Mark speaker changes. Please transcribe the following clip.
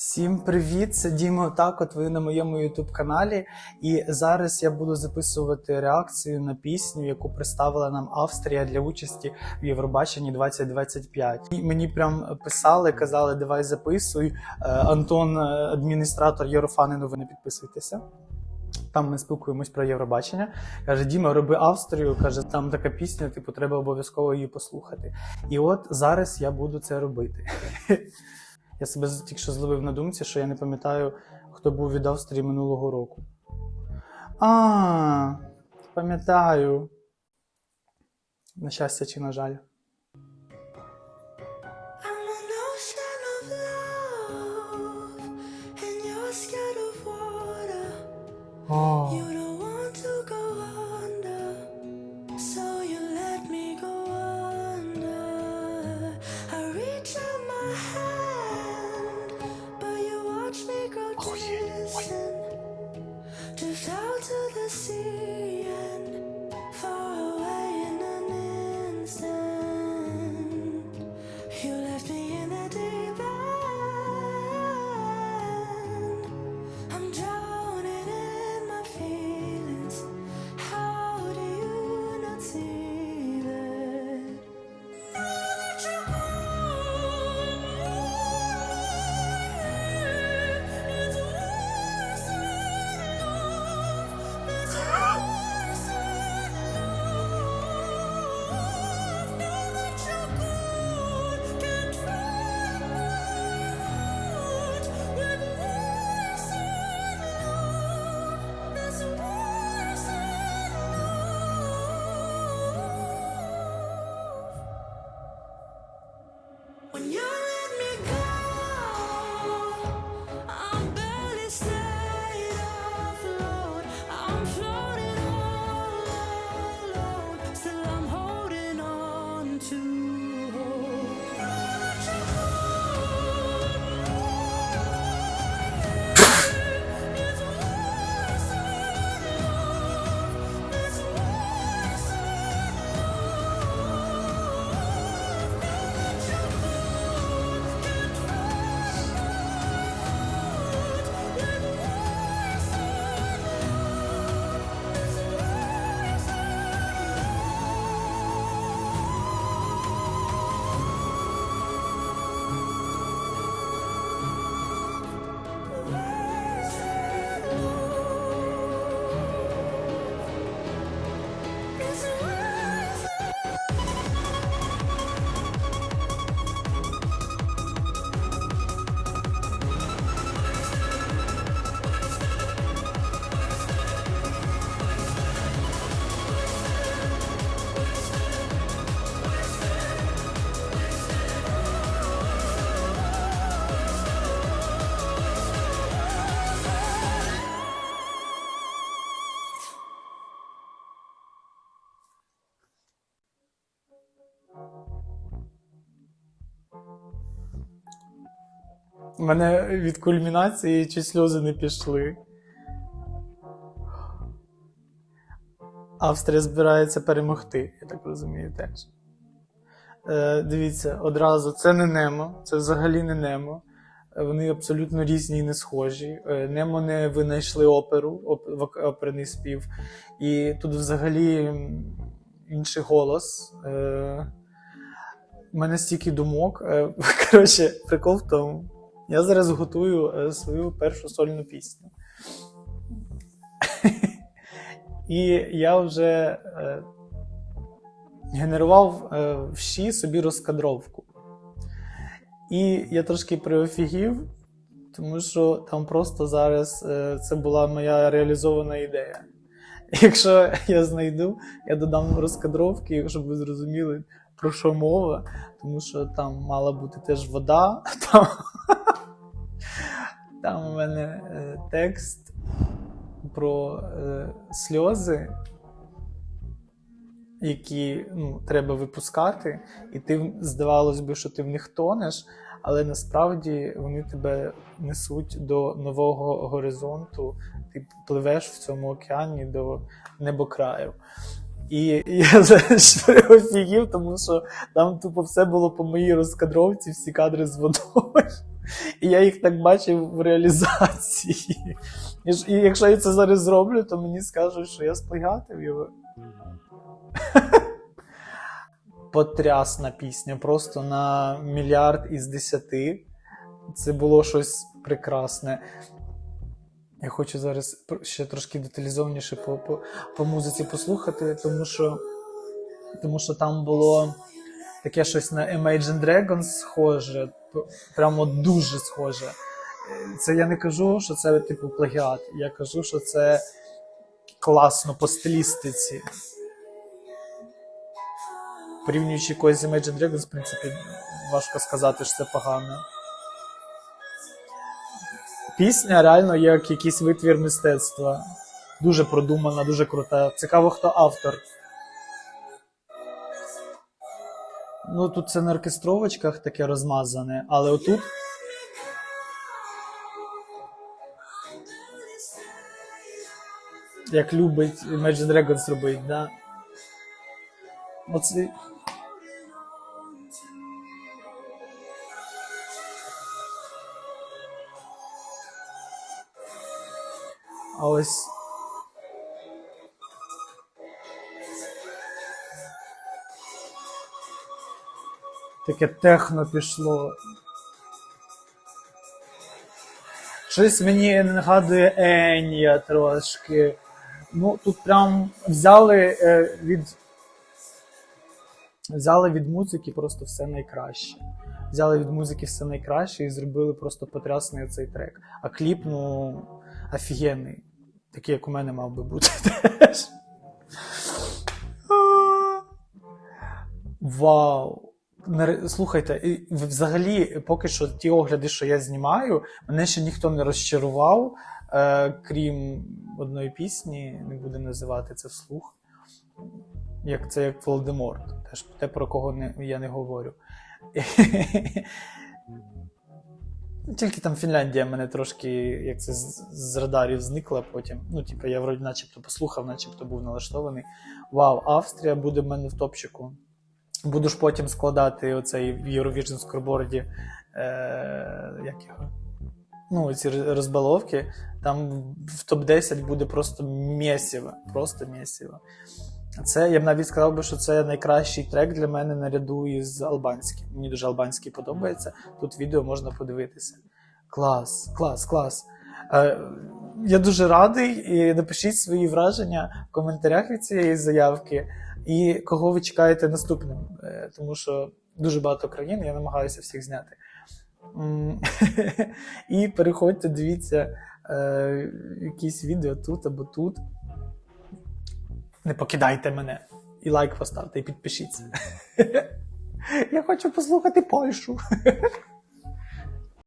Speaker 1: Всім привіт! Це Діма Отак, от ви на моєму youtube каналі. І зараз я буду записувати реакцію на пісню, яку представила нам Австрія для участі в Євробаченні 2025. І мені прям писали, казали, давай записуй. Е, Антон, е, адміністратор Єврофани, ви не підписуйтеся. Там ми спілкуємось про Євробачення. Каже, Діма, роби Австрію. Каже, там така пісня, типу, треба обов'язково її послухати. І от зараз я буду це робити. Я себе тільки що зловив на думці, що я не пам'ятаю, хто був від Австрії минулого року. А, пам'ятаю. На щастя чи на жаль.
Speaker 2: I'm Drift out to the sea When you're
Speaker 1: У мене від кульмінації чи сльози не пішли. Австрія збирається перемогти, я так розумію, теж. Е, дивіться, одразу це не Немо, це взагалі не Немо. Е, Вони абсолютно різні і не схожі. Е, Немо не винайшли оперу, оп- оперний спів. І тут взагалі інший голос. У мене стільки думок. Коротше, прикол в тому. Я зараз готую е, свою першу сольну пісню. І я вже е, генерував е, собі розкадровку. І я трошки приофігів, тому що там просто зараз це була моя реалізована ідея. Якщо я знайду, я додам розкадровки, щоб ви зрозуміли, про що мова, тому що там мала бути теж вода. Там, там у мене е, текст про е, сльози, які ну, треба випускати, і ти здавалось би, що ти в них тонеш, але насправді вони тебе несуть до нового горизонту. Ти пливеш в цьому океані до небокраю. І я офігів, тому що там тупо все було по моїй розкадровці, всі кадри з водою. І я їх так бачив в реалізації. І, якщо я це зараз зроблю, то мені скажуть, що я сплагатив його. Потрясна пісня, просто на мільярд із десяти. Це було щось прекрасне. Я хочу зараз ще трошки деталізованіше по, по, по музиці послухати, тому що, тому що там було таке щось на Imagine Dragons схоже, прямо дуже схоже. Е, Це я не кажу, що це типу плагіат. Я кажу, що це класно по стилістиці. Порівнюючи когось з Imagine Dragons, в принципі, важко сказати, що це погано. Пісня реально як якийсь витвір мистецтва. Дуже продумана, дуже крута. Цікаво, хто автор. Ну, тут це на оркестровочках таке розмазане, але отут. Як любить Imagine Dragons робить, да? Оце... А ось. Таке техно пішло. Щось мені нагадує Енія трошки. Ну, тут прям взяли е, від. Взяли від музики просто все найкраще. Взяли від музики все найкраще і зробили просто потрясний цей трек. А кліп, ну, офігенний. Такий, як у мене мав би бути теж. Вау! Наре- Слухайте, взагалі, поки що ті огляди, що я знімаю, мене ще ніхто не розчарував, е, крім одної пісні, не буду називати це вслух. Як це як Волдеморт, теж те, про кого не, я не говорю. Тільки там Фінляндія мене трошки, як це з радарів зникла потім. Ну, типу, я вроді начебто послухав, начебто був налаштований. Вау, Австрія буде в мене в топчику. Буду ж потім складати оцей в Eurovision скорборді. Е, як його? Ну, ці розбаловки. Там в топ-10 буде просто мєсіво. Просто мєсіво. Це я б навіть сказав би, що це найкращий трек для мене наряду із албанським. Мені дуже албанський подобається. Тут відео можна подивитися. Клас, клас, клас. Е, я дуже радий. І напишіть свої враження в коментарях від цієї заявки. І кого ви чекаєте наступним, Е, тому що дуже багато країн, я намагаюся всіх зняти. І переходьте, дивіться е, якісь відео тут або тут. Не покидайте мене. І лайк поставте, і підпишіться. Я хочу послухати Польщу.